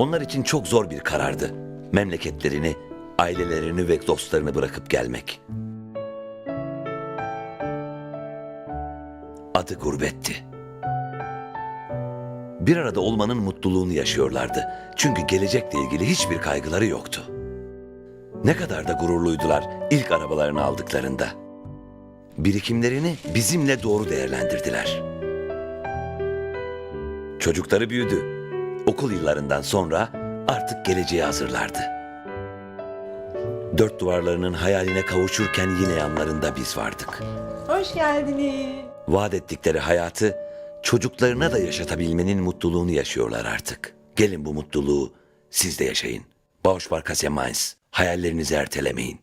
Onlar için çok zor bir karardı. Memleketlerini, ailelerini ve dostlarını bırakıp gelmek. Adı gurbetti. Bir arada olmanın mutluluğunu yaşıyorlardı. Çünkü gelecekle ilgili hiçbir kaygıları yoktu. Ne kadar da gururluydular ilk arabalarını aldıklarında. Birikimlerini bizimle doğru değerlendirdiler. Çocukları büyüdü. Okul yıllarından sonra artık geleceğe hazırlardı. Dört duvarlarının hayaline kavuşurken yine yanlarında biz vardık. Hoş geldiniz. Vaat ettikleri hayatı çocuklarına da yaşatabilmenin mutluluğunu yaşıyorlar artık. Gelin bu mutluluğu siz de yaşayın. Bausch Barkas Mainz. Hayallerinizi ertelemeyin.